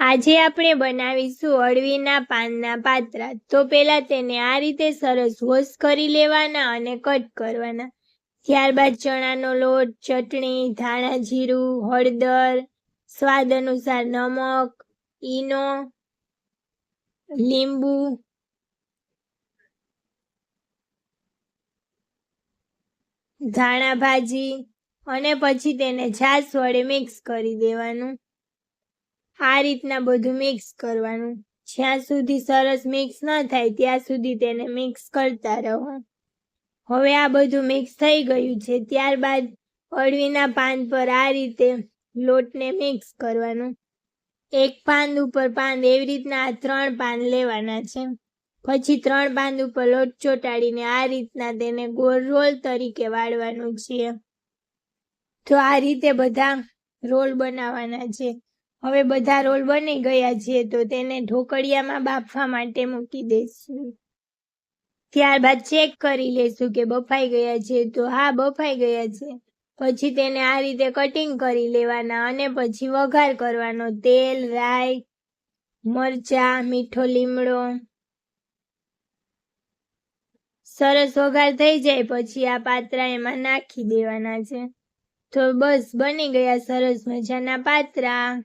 આજે આપણે બનાવીશું અળવીના પાનના પાત્રા. તો પેલા તેને આ રીતે સરસ વોશ કરી લેવાના અને કટ કરવાના. ત્યારબાદ ચણાનો લોટ, ચટણી, ધાણા જીરું, હળદર, સ્વાદ અનુસાર નમક, ઈનો, લીંબુ, ધાણા ભાજી અને પછી તેને છાશ વડે મિક્સ કરી દેવાનું. આ રીતના બધું મિક્સ કરવાનું. જ્યાં સુધી સરસ મિક્સ ન થાય, ત્યાં સુધી તેને મિક્સ કરતા રહો. હવે આ બધું મિક્સ થઈ ગયું છે. ત્યારબાદ અળવીના પાન પર આ રીતે લોટને મિક્સ કરવાનું. એક પાન ઉપર પાન, એવી રીતના આ ત્રણ પાન લેવાના છે. પછી ત્રણ પાન ઉપર લોટ ચોટાડીને આ રીતના તેને ગોળ રોલ તરીકે વાળવાનું છે. તો આ રીતે બધા રોલ બનાવવાના છે. હવે બધા રોલ બની ગયા છે, તો તેને ઢોકળિયામાં બાફવા માટે મૂકી દઈશું. ત્યારબાદ ચેક કરી લેશું કે બફાઈ ગયા છે, તો હા, બફાઈ ગયા છે. પછી તેને આ રીતે કટિંગ કરી લેવાના અને પછી વઘાર કરવાનો. તેલ, રાઈ, મરચા, મીઠો લીમડો. સરસ વઘાર થઈ જાય, પછી આ પાત્રા એમાં નાખી દેવાના છે. તો બસ બની ગયા સરસ મજાના પાત્રા.